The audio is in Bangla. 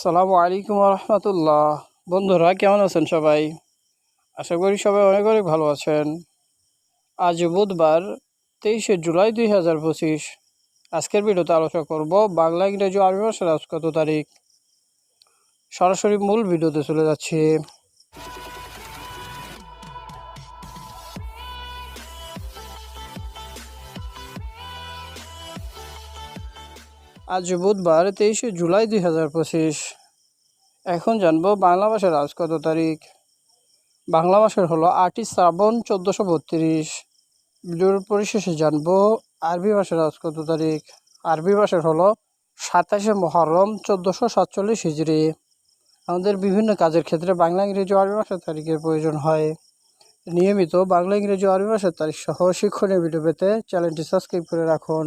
সালামু আলাইকুম রহমতুল্লাহ বন্ধুরা, কেমন আছেন সবাই? আশা করি সবাই অনেক অনেক ভালো আছেন। আজ বুধবার তেইশে জুলাই দুই হাজার পঁচিশ। আজকের ভিডিওতে আলোচনা করব বাংলা, ইংরেজি আরবি ভাষার আজ কত তারিখ। সরাসরি মূল ভিডিওতে চলে যাচ্ছি। আজ বুধবার তেইশে জুলাই দুই হাজার পঁচিশ। এখন জানব বাংলা ভাষার আজ কত তারিখ। বাংলা মাসের হলো আটই শ্রাবণ চোদ্দোশো বত্রিশ। ভিডিওর পরিশেষে জানব আরবি ভাষার আজ কত তারিখ। আরবি ভাষার হলো সাতাশে মহরম চোদ্দোশো সাতচল্লিশ হিজড়ি আমাদের বিভিন্ন কাজের ক্ষেত্রে বাংলা, ইংরেজি আরবি ভাষার তারিখের প্রয়োজন হয়। নিয়মিত বাংলা, ইংরেজি আরবি ভাষার তারিখ সহ শিক্ষণীয় ভিডিও পেতে চ্যানেলটি সাবস্ক্রাইব করে রাখুন।